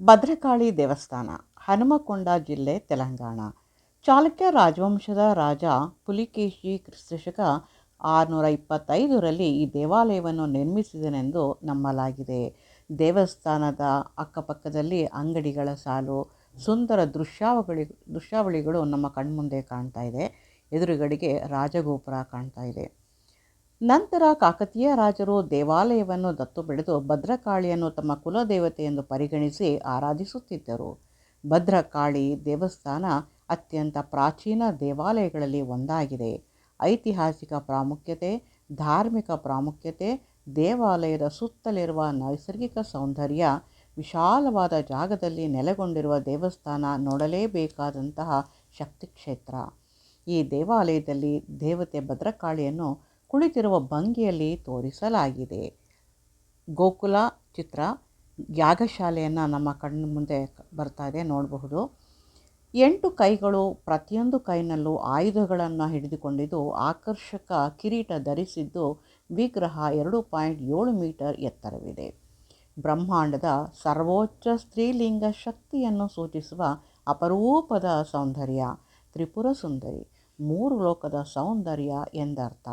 ಭದ್ರಕಾಳಿ ದೇವಸ್ಥಾನ, ಹನುಮಕೊಂಡ ಜಿಲ್ಲೆ, ತೆಲಂಗಾಣ. ಚಾಲುಕ್ಯ ರಾಜವಂಶದ ರಾಜ ಪುಲಿಕೇಶಿ ಕ್ರಿಸ್ತಶಕ ಆರುನೂರ ಇಪ್ಪತ್ತೈದರಲ್ಲಿ ಈ ದೇವಾಲಯವನ್ನು ನಿರ್ಮಿಸಿದನೆಂದು ನಂಬಲಾಗಿದೆ. ದೇವಸ್ಥಾನದ ಅಕ್ಕಪಕ್ಕದಲ್ಲಿ ಅಂಗಡಿಗಳ ಸಾಲು, ಸುಂದರ ದೃಶ್ಯಾವಳಿ, ದೃಶ್ಯಾವಳಿಗಳು ನಮ್ಮ ಕಣ್ಮುಂದೆ ಕಾಣ್ತಾ ಇದೆ. ಎದುರುಗಡೆಗೆ ರಾಜಗೋಪುರ ಕಾಣ್ತಾ ಇದೆ. ನಂತರ ಕಾಕತೀಯ ರಾಜರು ದೇವಾಲಯವನ್ನು ದತ್ತು ಪಡೆದು ಭದ್ರಕಾಳಿಯನ್ನು ತಮ್ಮ ಕುಲದೇವತೆ ಎಂದು ಪರಿಗಣಿಸಿ ಆರಾಧಿಸುತ್ತಿದ್ದರು. ಭದ್ರಕಾಳಿ ದೇವಸ್ಥಾನ ಅತ್ಯಂತ ಪ್ರಾಚೀನ ದೇವಾಲಯಗಳಲ್ಲಿ ಒಂದಾಗಿದೆ. ಐತಿಹಾಸಿಕ ಪ್ರಾಮುಖ್ಯತೆ, ಧಾರ್ಮಿಕ ಪ್ರಾಮುಖ್ಯತೆ, ದೇವಾಲಯದ ಸುತ್ತಲಿರುವ ನೈಸರ್ಗಿಕ ಸೌಂದರ್ಯ, ವಿಶಾಲವಾದ ಜಾಗದಲ್ಲಿ ನೆಲೆಗೊಂಡಿರುವ ದೇವಸ್ಥಾನ ನೋಡಲೇಬೇಕಾದಂತಹ ಶಕ್ತಿ ಕ್ಷೇತ್ರ ಈ ದೇವಾಲಯದಲ್ಲಿ ದೇವತೆ ಭದ್ರಕಾಳಿಯನ್ನು ಕುಳಿತಿರುವ ಭಂಗಿಯಲ್ಲಿ ತೋರಿಸಲಾಗಿದೆ. ಗೋಕುಲ ಚಿತ್ರ ಯಾಗಶಾಲೆಯನ್ನು ನಮ್ಮ ಕಣ್ಣು ಮುಂದೆ ಬರ್ತಾ ಇದೆ, ನೋಡಬಹುದು. ಎಂಟು ಕೈಗಳು ಪ್ರತಿಯೊಂದು ಕೈನಲ್ಲೂ ಆಯುಧಗಳನ್ನು ಹಿಡಿದುಕೊಂಡಿದ್ದು, ಆಕರ್ಷಕ ಕಿರೀಟ ಧರಿಸಿದ್ದು ವಿಗ್ರಹ ಎರಡು ಪಾಯಿಂಟ್ ಏಳು ಮೀಟರ್ ಎತ್ತರವಿದೆ. ಬ್ರಹ್ಮಾಂಡದ ಸರ್ವೋಚ್ಚ ಸ್ತ್ರೀಲಿಂಗ ಶಕ್ತಿಯನ್ನು ಸೂಚಿಸುವ ಅಪರೂಪದ ಸೌಂದರ್ಯ, ತ್ರಿಪುರ ಸುಂದರಿ, ಮೂರು ಲೋಕದ ಸೌಂದರ್ಯ ಎಂದರ್ಥ.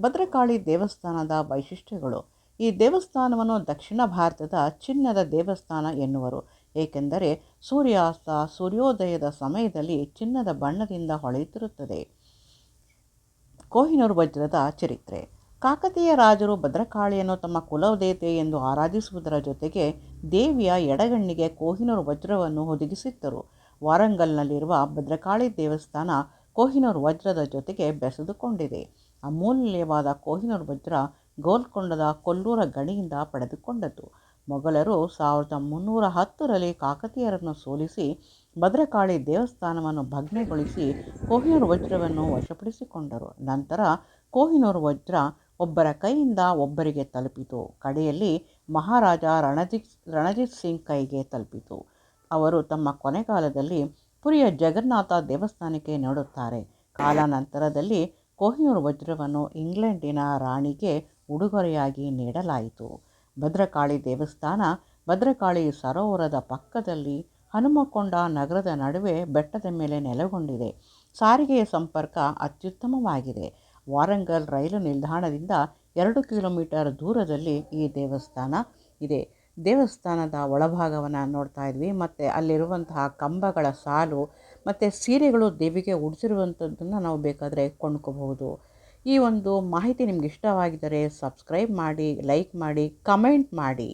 ಭದ್ರಕಾಳಿ ದೇವಸ್ಥಾನದ ವೈಶಿಷ್ಟ್ಯಗಳು. ಈ ದೇವಸ್ಥಾನವನ್ನು ದಕ್ಷಿಣ ಭಾರತದ ಚಿನ್ನದ ದೇವಸ್ಥಾನ ಎನ್ನುವರು. ಏಕೆಂದರೆ ಸೂರ್ಯಾಸ್ತ ಸೂರ್ಯೋದಯದ ಸಮಯದಲ್ಲಿ ಚಿನ್ನದ ಬಣ್ಣದಿಂದ ಹೊಳೆಯುತ್ತಿರುತ್ತದೆ. ಕೋಹಿನೂರು ವಜ್ರದ ಚರಿತ್ರೆ. ಕಾಕತೀಯ ರಾಜರು ಭದ್ರಕಾಳಿಯನ್ನು ತಮ್ಮ ಕುಲದೇವತೆ ಎಂದು ಆರಾಧಿಸುವುದರ ಜೊತೆಗೆ ದೇವಿಯ ಎಡಗಣ್ಣಿಗೆ ಕೋಹಿನೂರು ವಜ್ರವನ್ನು ಒದಗಿಸಿದ್ದರು. ವಾರಂಗಲ್ನಲ್ಲಿರುವ ಭದ್ರಕಾಳಿ ದೇವಸ್ಥಾನ ಕೋಹಿನೂರು ವಜ್ರದ ಜೊತೆಗೆ ಬೆಸೆದುಕೊಂಡಿದೆ. ಅಮೂಲ್ಯವಾದ ಕೋಹಿನೂರ್ ವಜ್ರ ಗೋಲ್ಕೊಂಡದ ಕೊಲ್ಲೂರ ಗಣಿಯಿಂದ ಪಡೆದುಕೊಂಡದ್ದು. ಮೊಘಲರು ಸಾವಿರದ ಮುನ್ನೂರ ಹತ್ತರಲ್ಲಿ ಕಾಕತೀಯರನ್ನು ಸೋಲಿಸಿ ಭದ್ರಕಾಳಿ ದೇವಸ್ಥಾನವನ್ನು ಭಗ್ನಗೊಳಿಸಿ ಕೋಹಿನೂರು ವಜ್ರವನ್ನು ವಶಪಡಿಸಿಕೊಂಡರು. ನಂತರ ಕೋಹಿನೂರು ವಜ್ರ ಒಬ್ಬರ ಕೈಯಿಂದ ಒಬ್ಬರಿಗೆ ತಲುಪಿತು. ಕಡೆಯಲ್ಲಿ ಮಹಾರಾಜ ರಣಜಿತ್ ರಣಜಿತ್ ಸಿಂಗ್ ಕೈಗೆ ತಲುಪಿತು. ಅವರು ತಮ್ಮ ಕೊನೆಗಾಲದಲ್ಲಿ ಪುರಿಯ ಜಗನ್ನಾಥ ದೇವಸ್ಥಾನಕ್ಕೆ ನೋಡುತ್ತಾರೆ. ಕಾಲಾನಂತರದಲ್ಲಿ ಕೋಹಿನೂರು ವಜ್ರವನ್ನು ಇಂಗ್ಲೆಂಡಿನ ರಾಣಿಗೆ ಉಡುಗೊರೆಯಾಗಿ ನೀಡಲಾಯಿತು. ಭದ್ರಕಾಳಿ ದೇವಸ್ಥಾನ, ಭದ್ರಕಾಳಿ ಸರೋವರದ ಪಕ್ಕದಲ್ಲಿ ಹನುಮಕೊಂಡ ನಗರದ ನಡುವೆ ಬೆಟ್ಟದ ಮೇಲೆ ನೆಲೆಗೊಂಡಿದೆ. ಸಾರಿಗೆಯ ಸಂಪರ್ಕ ಅತ್ಯುತ್ತಮವಾಗಿದೆ. ವಾರಂಗಲ್ ರೈಲು ನಿಲ್ದಾಣದಿಂದ ಎರಡು ಕಿಲೋಮೀಟರ್ ದೂರದಲ್ಲಿ ಈ ದೇವಸ್ಥಾನ ಇದೆ. ದೇವಸ್ಥಾನದ ಒಳಭಾಗವನ್ನು ನೋಡ್ತಾ ಇದ್ವಿ. ಮತ್ತು ಅಲ್ಲಿರುವಂತಹ ಕಂಬಗಳ ಸಾಲು, ಮತ್ತು ಸೀರೆಗಳು ದೇವಿಗೆ ಉಡಿಸಿರುವಂಥದ್ದನ್ನು ನಾವು ಬೇಕಾದರೆ ಕೊಂಡ್ಕೋಬಹುದು. ಈ ಒಂದು ಮಾಹಿತಿ ನಿಮ್ಗೆ ಇಷ್ಟವಾಗಿದ್ದರೆ ಸಬ್ಸ್ಕ್ರೈಬ್ ಮಾಡಿ ಲೈಕ್ ಮಾಡಿ ಕಮೆಂಟ್ ಮಾಡಿ.